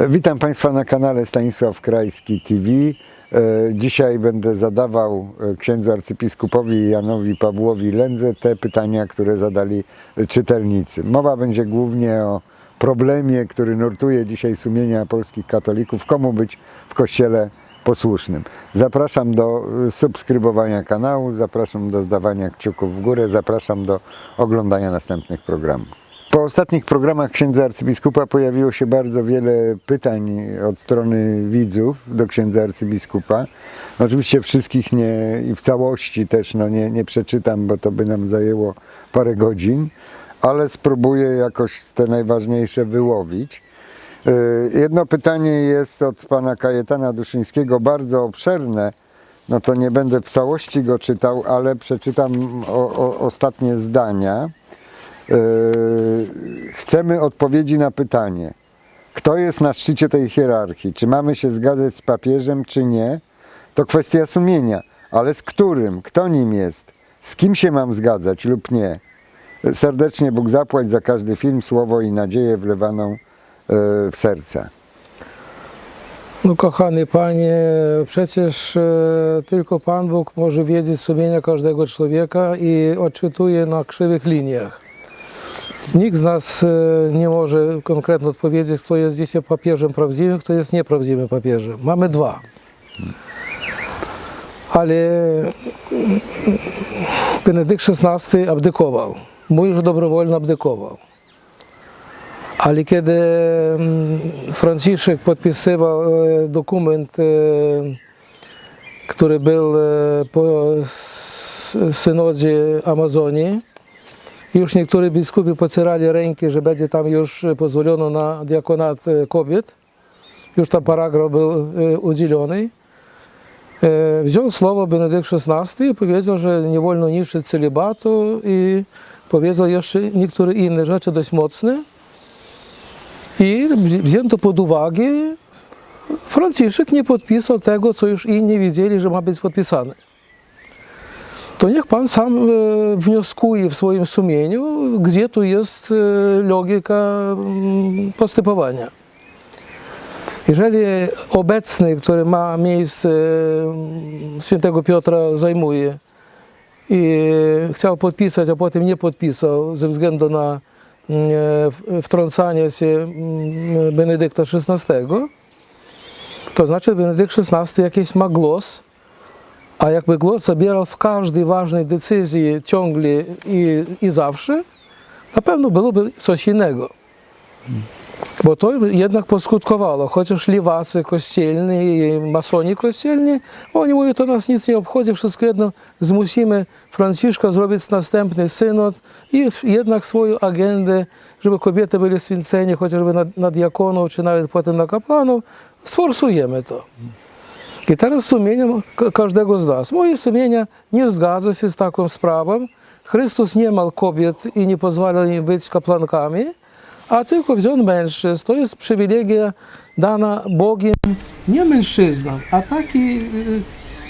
Witam Państwa na kanale Stanisław Krajski TV. E, Dzisiaj będę zadawał e, księdzu arcybiskupowi Janowi Pawłowi Lędze te pytania, które zadali czytelnicy. Mowa będzie głównie o problemie, który nurtuje dzisiaj sumienia polskich katolików, komu być w kościele posłusznym. Zapraszam do e, subskrybowania kanału, zapraszam do dawania kciuków w górę, zapraszam do oglądania następnych programów. Po ostatnich programach księdza arcybiskupa pojawiło się bardzo wiele pytań od strony widzów do księdza arcybiskupa. Oczywiście wszystkich nie i w całości też no nie, nie przeczytam, bo to by nam zajęło parę godzin, ale spróbuję jakoś te najważniejsze wyłowić. Yy, Jedno pytanie jest od pana Kajetana Duszyńskiego, bardzo obszerne. No to nie będę w całości go czytał, ale przeczytam o, o, ostatnie zdania. Yy, chcemy odpowiedzi na pytanie, kto jest na szczycie tej hierarchii? Czy mamy się zgadzać z papieżem, czy nie? To kwestia sumienia, ale z którym? Kto nim jest? Z kim się mam zgadzać lub nie? Serdecznie Bóg zapłać za każdy film, słowo i nadzieję wlewaną yy, w serca. No kochany Panie, przecież e, tylko Pan Bóg może wiedzieć sumienia każdego człowieka i odczytuje na krzywych liniach. Nikt z nas e, nie może konkretnie odpowiedzieć, kto jest dzisiaj papieżem prawdziwym, kto jest nieprawdziwym papieżem. Mamy dwa. Ale Benedykt XVI abdykował. Mówi, że dobrowolnie abdykował. Ale kiedy mm, Franciszek podpisywał e, dokument, e, który był po synodzie Amazonii, już niektórzy biskupi pocierali ręki, że będzie tam już pozwolono na diakonat e, kobiet. Już tam paragraf był e, udzielony. E, Wziął słowo Benedykt XVI i powiedział, że nie wolno niszczyć celibatu i powiedział jeszcze niektóre inne rzeczy dość mocne. I wzi- wzięto pod uwagę, Franciszek nie podpisał tego, co już inni wiedzieli, że ma być podpisane. To niech Pan sam e, wnioskuje w swoim sumieniu, gdzie tu jest e, logika mm, postępowania. Jeżeli obecny, który ma miejsce mm, świętego Piotra zajmuje i chciał podpisać, a potem nie podpisał ze względu na mm, e, wtrącanie się Benedykta XVI, to znaczy Benedykt XVI jakiś ma głos, a jakby głos zabierał w każdej ważnej decyzji ciągle i, i zawsze, na pewno byłoby coś innego. Bo to jednak poskutkowało, chociaż lewacy kościelni i masoni kościelni, oni mówią, to nas nic nie obchodzi, wszystko jedno zmusimy Franciszka zrobić następny synod i jednak swoją agendę, żeby kobiety były święceni, chociażby na, na czy nawet potem na kapłanów, sforsujemy to. I teraz sumieniem ka- każdego z nas. Moje sumienie nie zgadza się z taką sprawą. Chrystus nie miał kobiet i nie pozwalał im być kapłankami, a tylko wziął mężczyzn. To jest przywilegia dana Bogiem nie mężczyznom, a taki, y,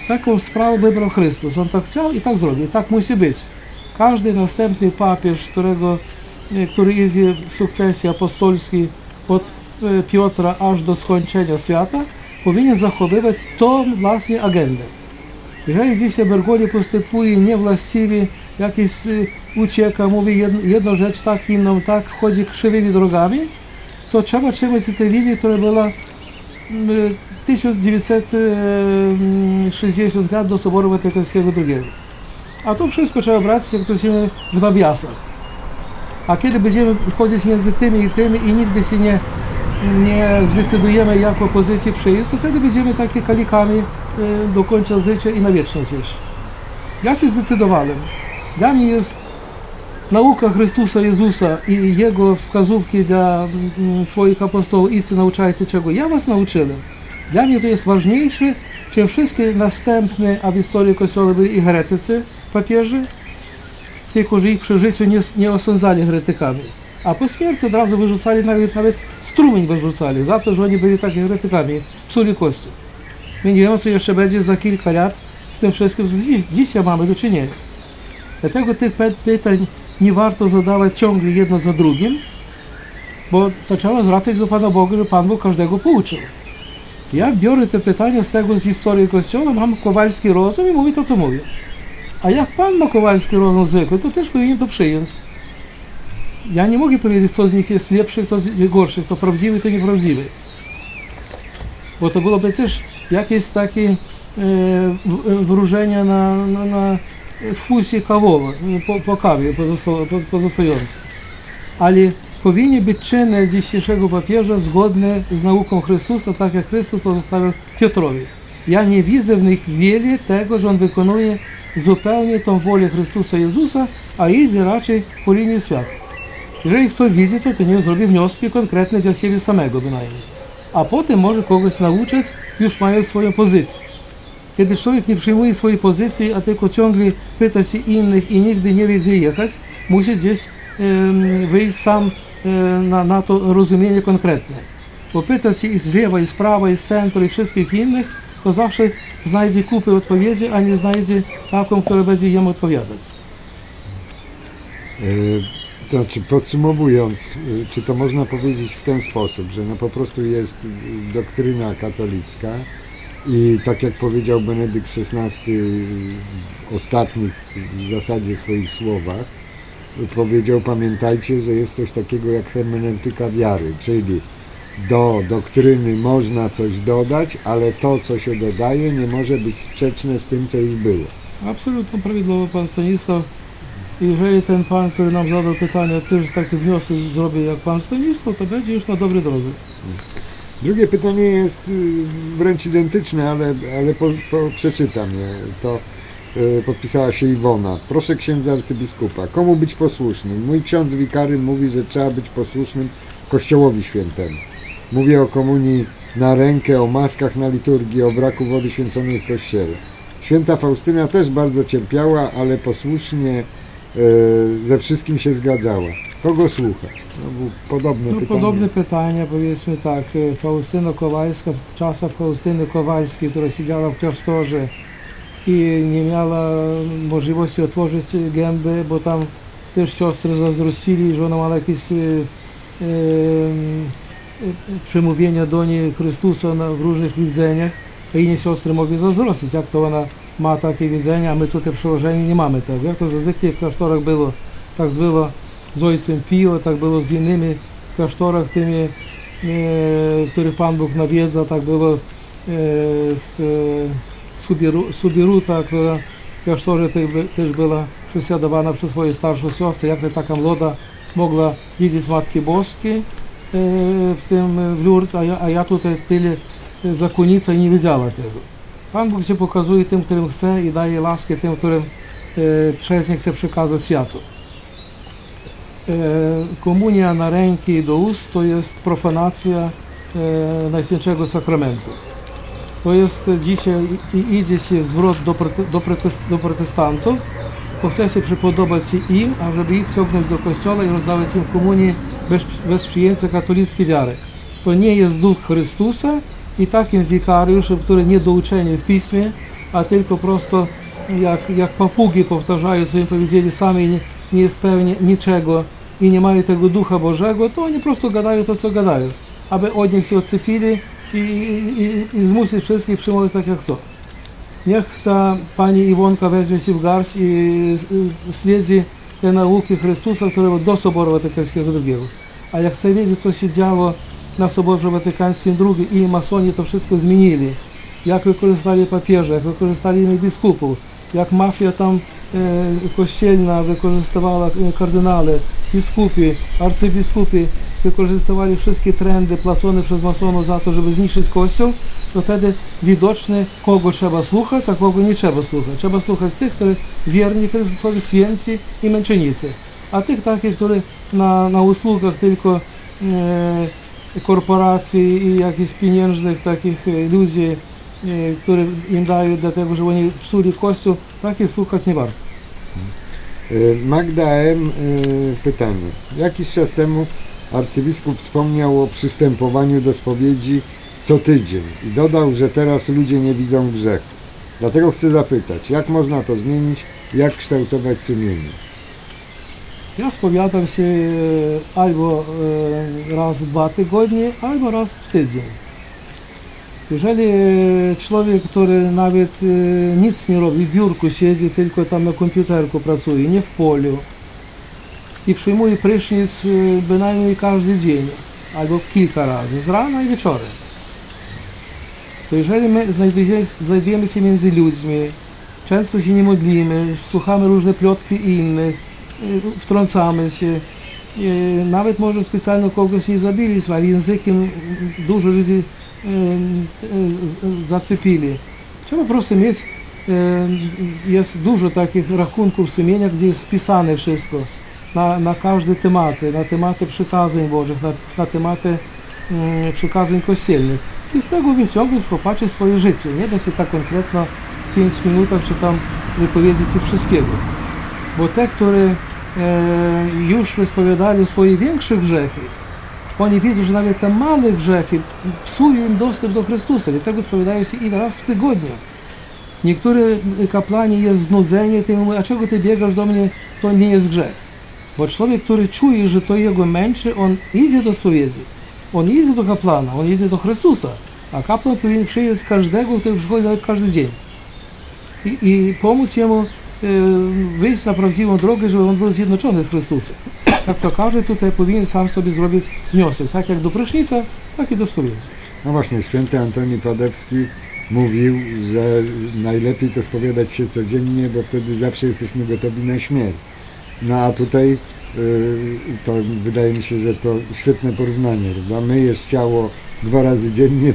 taką sprawę wybrał Chrystus. On tak chciał i tak zrobił. Tak musi być. Każdy następny papież, którego, y, który idzie w sukcesji apostolskiej od y, Piotra aż do skończenia świata, powinien zachowywać tą właśnie agendę. Jeżeli dzisiaj Bergoglio postępuje niewłaściwie, jakiś y, ucieka, mówi jed, jedną rzecz tak, inną tak, chodzi krzywymi drogami, to trzeba trzymać tej linii, która była mm, 1960 lat do Soboru Watykańskiego II. A to wszystko trzeba brać, jak to się w nawiasach. A kiedy będziemy chodzić między tymi i tymi i nigdy się nie, nie zdecydujemy, jaką pozycję przyjąć, to wtedy będziemy takie kalikami y, do końca życia i na wieczność już. Ja się zdecydowałem. Dla mnie jest nauka Chrystusa Jezusa i Jego wskazówki dla mm, swoich apostołów, idźcie, nauczajcie czego ja was nauczyłem. Dla mnie to jest ważniejsze, czym wszystkie następne, a w historii Kościoła byli i heretycy, papieży, tylko że ich przy życiu nie, nie osądzali heretykami. A po śmierci od razu wyrzucali, nawet, nawet strumień wyrzucali, za to, że oni byli takimi heretykami, psuli kości. My nie wiemy, co jeszcze będzie za kilka lat z tym wszystkim, co dziś, dzisiaj mamy do czynienia. Dlatego tych py- pytań nie warto zadawać ciągle jedno za drugim, bo to trzeba zwracać do Pana Boga, że Pan Bóg każdego pouczył. Ja biorę te pytania z tego z historii Kościoła, mam kowalski rozum i mówię to, co mówię. A jak Pan ma kowalski rozum zwykły, to też powinien to przyjąć. Ja nie mogę powiedzieć, kto z nich jest lepszy, kto nich gorszy, kto prawdziwy, kto nieprawdziwy. Bo to byłoby też jakieś takie e, w- wróżenia na, na, na wkusie kawowe, po, po kawie pozosta- po- pozostające. Ale powinny być czyny dzisiejszego papieża zgodne z nauką Chrystusa, tak jak Chrystus pozostawił Piotrowi. Ja nie widzę w nich wiele tego, że on wykonuje zupełnie tą wolę Chrystusa Jezusa, a idzie raczej po linii świata. Jeżeli ktoś widzi, to powinien zrobić wnioski konkretne dla siebie samego bynajmniej. A potem może kogoś nauczyć, już mając swoją pozycję. Kiedy człowiek nie przyjmuje swojej pozycji, a tylko ciągle pyta się innych i nigdy nie wie gdzie jechać, musi gdzieś em, wyjść sam e, na, na to rozumienie konkretne. Bo pytać się i z lewa, i z prawa, i z centru, i wszystkich innych, to zawsze znajdzie kupę odpowiedzi, a nie znajdzie taką, która będzie jemu odpowiadać. E, To znaczy, podsumowując, e, czy to można powiedzieć w ten sposób, że no po prostu jest e, doktryna katolicka i tak jak powiedział Benedykt XVI w ostatnich w zasadzie swoich słowach, powiedział, pamiętajcie, że jest coś takiego jak hermeneutyka wiary, czyli do doktryny można coś dodać, ale to, co się dodaje, nie może być sprzeczne z tym, co już było. Absolutnie prawidłowo pan Stanisław. Jeżeli ten pan, który nam zadał pytanie, też taki wniosek zrobi jak pan Stanisław, to będzie już na dobrej drodze. Drugie pytanie jest y, wręcz identyczne, ale, ale po, po, przeczytam je. To y, podpisała się Iwona. Proszę księdza arcybiskupa, komu być posłusznym? Mój ksiądz wikary mówi, że trzeba być posłusznym Kościołowi Świętemu. Mówię o komunii na rękę, o maskach na liturgii, o braku wody święconej w kościele. Święta Faustyna też bardzo cierpiała, ale posłusznie ze wszystkim się zgadzała. Kogo słuchać? No, było podobne No, pytanie. podobne pytania, powiedzmy tak, e, Faustyna Kowalska, w czasach Faustyny Kowalskiej, która siedziała w klasztorze i nie miała możliwości otworzyć gęby, bo tam też siostry zazdrościli, że ona ma jakieś e, e, e, przemówienia do niej Chrystusa na, w różnych widzeniach, a inne siostry mogły zazdrościć, jak to ona ma takie widzenia, a my tutaj przełożeni nie mamy tego. Jak to zazwyczaj w klasztorach było, tak było z ojcem Pio, tak było z innymi klasztorach tymi, e, których Pan Bóg nawiedza, tak było e, z e, Subiru, Subiruta, która w klasztorze tej, by- też była prześladowana przez swoje starsze siostry, jak to taka młoda mogła widzieć Matki Boskiej e, w tym e, w Lourdes, a ja, a ja tutaj tyle e, zakonnica i nie wiedziała tego. Pan Bóg się pokazuje tym, którym chce i daje laskę tym, którym e, przez nie chce przekazać światu. E, Komunia na ręki i do ust to jest profanacja e, Najświętszego Sakramentu. To jest dzisiaj, i- idzie się zwrot do, do, protest, do protestantów, bo chce się przypodobać się im, a żeby ich ciągnąć do kościoła i rozdawać im komunię bez, bez przyjęcia katolickiej wiary. To nie jest duch Chrystusa i takim wikariuszem, który nie douczeni w piśmie, a tylko prosto jak, jak papugi powtarzają, co im powiedzieli sami, nie, nie spełni niczego i nie mają tego Ducha Bożego, to oni prosto gadają to, co gadają, aby od nich się odcepili i, i, i, zmusić wszystkich przyjmować tak, jak chcą. Niech ta pani Iwonka weźmie się w garść i śledzi te nauki Chrystusa, które były do Soboru Watykańskiego II. A jak chce wiedzieć, co się działo II i masoni to wszystko zmienili, jak wykorzystali papieże, jak wykorzystali innych biskupów, jak mafia tam e, kościelna wykorzystywała e, kardynale, biskupi, arcybiskupi, wykorzystywali wszystkie trendy płacone przez masonów za to, żeby zniszczyć kościół, to wtedy widoczne, kogo trzeba słuchać, a kogo nie trzeba słuchać. Trzeba słuchać tych, którzy wierni Chrystusowi, święci i męczennicy. A tych takich, którzy na, na usługach tylko e, korporacji i jakichś pieniężnych takich e, ludzi, e, które im dają do tego, oni psuli kościół, takich słuchać nie warto. Y, Magda M. pytanie. Jakiś czas temu arcybiskup wspomniał o przystępowaniu do spowiedzi co tydzień i dodał, że teraz ludzie nie widzą grzechu. Dlatego chcę zapytać, jak można to zmienić, jak kształtować sumienie? Ja spowiadam się e, albo e, raz w dwa tygodnie, albo raz w tydzień. Jeżeli e, człowiek, który nawet nic nie robi, w biurku siedzi, tylko tam na komputerku pracuje, nie w polu i przyjmuje prysznic bynajmniej każdy dzień, albo kilka razy, z rana i wieczorem, to jeżeli my znajdujemy się między ludźmi, często się nie modlimy, słuchamy różne plotki innych, wtrącamy się, e, nawet może specjalnie kogoś nie zabiliśmy, ale językiem dużo ludzi e, zaczepili. Trzeba po prostu mieć, jest dużo takich rachunków sumienia, gdzie jest spisane wszystko na, na każde tematy, na tematy przykazań Bożych, na, na tematy przykazań kościelnych. I z tego wyciągnąć, popatrzeć swoje życie. Nie da się tak konkretno w 5 minutach czy tam wypowiedzieć się wszystkiego. Bo te, które e, już wyspowiadali swoje większe grzechy, oni widzą, że nawet te małe grzechy psują im dostęp do Chrystusa. Dlatego spowiadają się ile raz w tygodniu. Niektórzy kapłani jest znudzeni, ty mówią, a czego ty biegasz do mnie, to nie jest grzech. Bo człowiek, który czuje, że to jego męczy, on idzie do spowiedzi. On idzie do kapłana, on idzie do Chrystusa. A kapłan powinien przyjąć każdego, który przychodzi każdy dzień. I, i pomóc jemu wyjść na prawdziwą drogę, żeby on był zjednoczony z Chrystusem. Tak to każdy tutaj powinien sam sobie zrobić wniosek, tak jak do prysznica, tak i do spowiedzi. No właśnie, święty Antoni Padewski mówił, że najlepiej to spowiadać się codziennie, bo wtedy zawsze jesteśmy gotowi na śmierć. No a tutaj y, to wydaje mi się, że to świetne porównanie, prawda? Myjesz ciało dwa razy dziennie,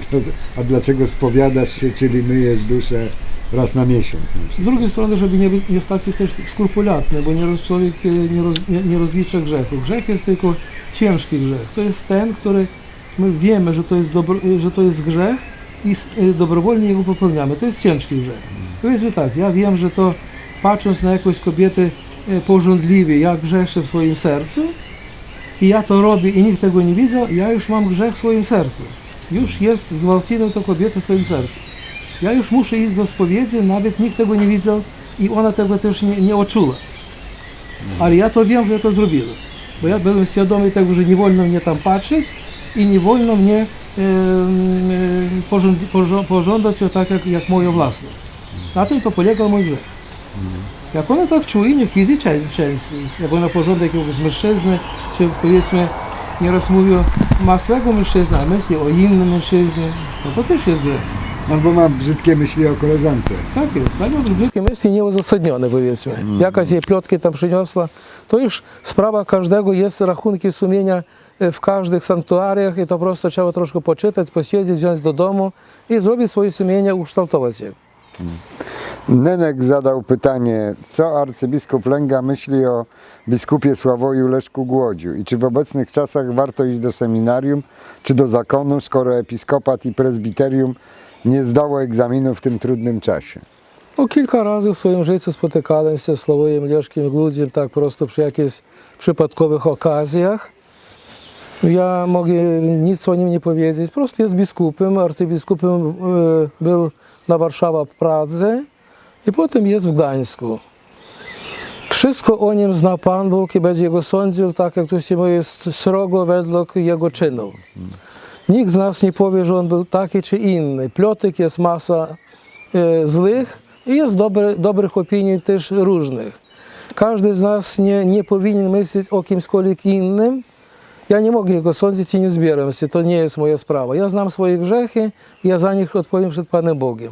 a dlaczego spowiadasz się, czyli myjesz duszę raz na miesiąc? Z drugiej strony, żeby nie, nie stać się też skrupulatny, bo nie roz, człowiek e, nie, roz, nie, nie rozlicza grzechu. Grzech jest tylko ciężki grzech. To jest ten, który my wiemy, że to jest, dobro, że to jest grzech i e, dobrowolnie jego popełniamy. To jest ciężki grzech. Powiedzmy tak, ja wiem, że to patrząc na jakąś kobietę e, pożądliwie, ja grzeszę w swoim sercu i ja to robię i nikt tego nie widzę, ja już mam grzech w swoim sercu. Już jest zgwałcona to kobieta w swoim sercu. Ja już muszę iść do spowiedzi, nawet nikt tego nie widział i ona tego też nie, nie odczula. Ale ja to wiem, że to zrobiłem. Bo ja byłem świadomy tego, że nie wolno mnie tam patrzeć i nie wolno mnie porząd, porzo- pożądać tak jak, jak moja własność. Na tym to polegał mój grzech. Jak ona tak czuje, niech idzie czę- częściej. Jak ona pożąda jakiegoś mężczyzny, czy powiedzmy, nieraz mówią, ma swego mężczyzny, a myśli o innym mężczyźnie, no to też jest grzech. Albo ma brzydkie myśli o koleżance. Tak jest, ale brzydkie myśli nieuzasadnione powiedzmy. Jakaś jej plotki tam przyniosła, to już sprawa każdego, jest rachunki sumienia e, w każdych sanktuariach i to po prostu trzeba troszkę poczytać, posiedzieć, wziąć do domu i zrobić swoje sumienie, ukształtować je. Nenek zadał pytanie, co arcybiskup Lęga myśli o biskupie Sławoju Leszku Głodziu i czy w obecnych czasach warto iść do seminarium czy do zakonu, skoro episkopat i prezbiterium nie zdało egzaminu w tym trudnym czasie. No, kilka razy w swoim życiu spotykałem się z Sławojem Leszkiem Gludziem tak po prostu przy jakichś przypadkowych okazjach. Ja mogę nic o nim nie powiedzieć. Po prostu jest biskupem, arcybiskupem e, był na Warszawa w Pradze i potem jest w Gdańsku. Wszystko o nim zna Pan Bóg i będzie go sądził, tak jak to się mówi, srogo według jego czynów. Nikt z nas nie powie, że on był taki czy inny. Plotek jest masa e, złych i jest dobre, dobrych opinii też różnych. Każdy z nas nie, nie powinien myśleć o kimkolwiek innym. Ja nie mogę go sądzić i nie zbieram się, to nie jest moja sprawa. Ja znam swoje grzechy ja za nich odpowiem przed Panem Bogiem.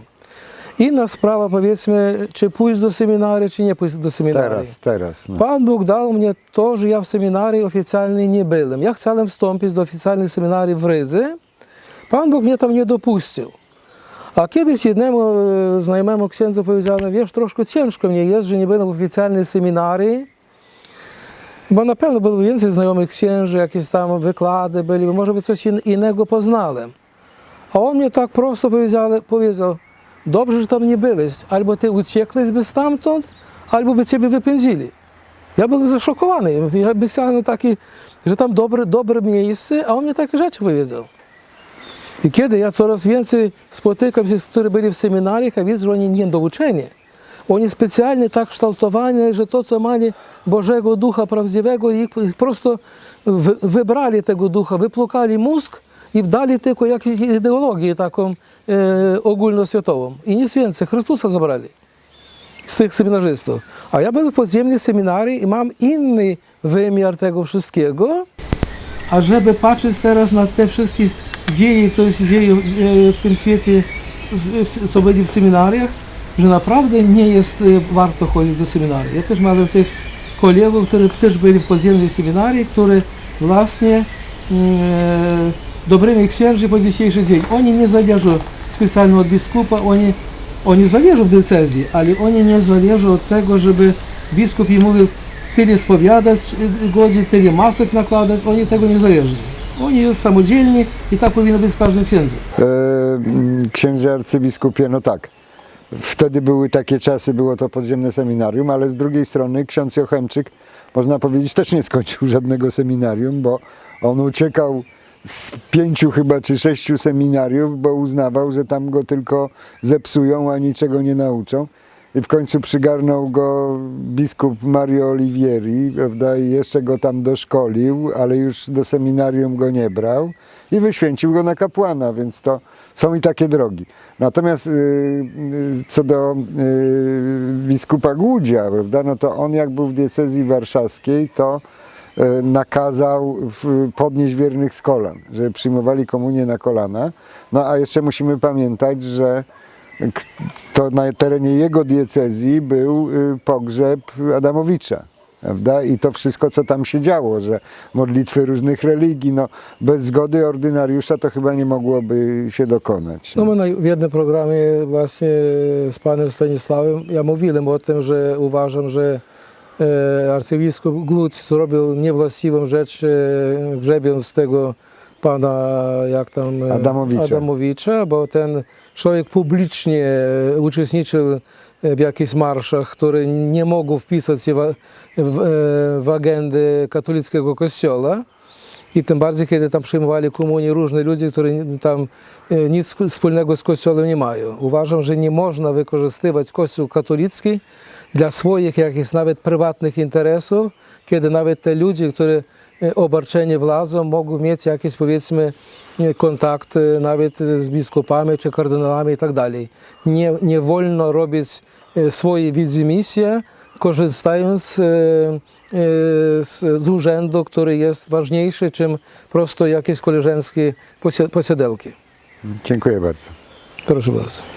Inna sprawa, powiedzmy, czy pójść do seminarii, czy nie pójść do seminarii. Teraz, teraz. No. Pan Bóg dał mnie to, że ja w seminarii oficjalnej nie byłem. Ja chciałem wstąpić do oficjalnej seminarii w Rydze. Pan Bóg mnie tam nie dopuścił. A kiedyś jednemu e, znajomemu księdzu powiedziałem, wiesz, troszkę ciężko mnie jest, że nie byłem w oficjalnej seminarii, bo na pewno było więcej znajomych księży, jakieś tam wykłady byli, może by coś in- innego poznałem. A on mnie tak prosto powiedział, powiedział dobrze, że tam nie byłeś, albo ty uciekłeś by stamtąd, albo by ciebie wypędzili. Ja byłem zaszokowany. Ja myślałem taki, że tam dobre, dobre miejsce, a on mnie takie rzeczy powiedział. I kiedy ja coraz więcej spotykam się z którymi byli w seminariach, a widzę, że oni nie douczeni. Oni specjalnie tak kształtowani, że to, co mieli Bożego Ducha Prawdziwego, ich prosto wy- wybrali tego Ducha, wyplukali mózg i dali tylko jakąś ideologię taką ogólnoświatową. I nic więcej, Chrystusa zabrali z tych seminarzystów. A ja byłem w podziemnej seminarii i mam inny wymiar tego wszystkiego. A żeby patrzeć teraz na te wszystkie dzieje, które się dzieją e, w tym świecie, co byli w seminariach, że naprawdę nie jest e, warto chodzić do seminarii. Ja też mam tych kolegów, którzy też byli w podziemnej seminarii, które właśnie e, dobrymi księży po dzisiejszy dzień. Oni nie zależą specjalnie od biskupa, oni, oni zależą w decyzji, ale oni nie zależą od tego, żeby biskup im mówił tyle spowiadać godzin, tyle masek nakładać, oni tego nie zależą. Oni są samodzielni i tak powinno być z każdym księdzem. E, mm, arcybiskupie, no tak. Wtedy były takie czasy, było to podziemne seminarium, ale z drugiej strony ksiądz Jochemczyk, można powiedzieć, też nie skończył żadnego seminarium, bo on uciekał z pięciu chyba czy sześciu seminariów, bo uznawał, że tam go tylko zepsują, a niczego nie nauczą. I w końcu przygarnął go biskup Mario Olivieri, prawda, i jeszcze go tam doszkolił, ale już do seminarium go nie brał i wyświęcił go na kapłana, więc to są i takie drogi. Natomiast y, y, co do y, biskupa Głudzia, prawda, no to on jak był w diecezji warszawskiej, to nakazał w, podnieść wiernych z kolan, żeby przyjmowali komunię na kolana. No a jeszcze musimy pamiętać, że to na terenie jego diecezji był y, pogrzeb Adamowicza. Prawda? I to wszystko, co tam się działo, że modlitwy różnych religii, no, bez zgody ordynariusza to chyba nie mogłoby się dokonać. No my na, w jednym programie właśnie z panem Stanisławem ja mówiłem o tym, że uważam, że e, arcybiskup Gluc zrobił niewłaściwą rzecz, e, grzebiąc tego pana, jak tam... e, Adamowicza. Adamowicza, bo ten człowiek publicznie e, uczestniczył w jakichś marszach, które nie mogą wpisać się w, w, e, w agendę katolickiego kościoła. I tym bardziej, kiedy tam przyjmowali komunię różne ludzie, którzy tam e, nic wspólnego z Kościołem nie mają. Uważam, że nie można wykorzystywać Kościół katolicki dla swoich jakichś nawet prywatnych interesów, kiedy nawet te ludzie, którzy e, obarczeni władzą, mogą mieć jakieś powiedzmy e, kontakt e, nawet z biskupami czy kardynałami i tak dalej. Nie, nie wolno robić e, swoje widzimisię, korzystając z, z urzędu, który jest ważniejszy, czym prosto jakieś koleżeńskie posi- posiadelki. Dziękuję bardzo. Proszę bardzo.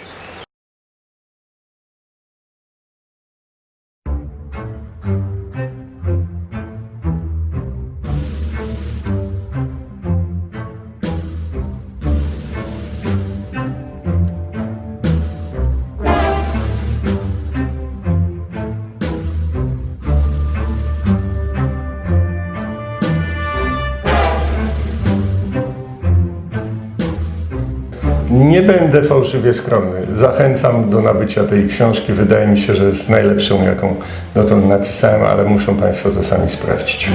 Nie będę fałszywie skromny. Zachęcam do nabycia tej książki. Wydaje mi się, że jest najlepszą, jaką dotąd napisałem, ale muszą Państwo to sami sprawdzić.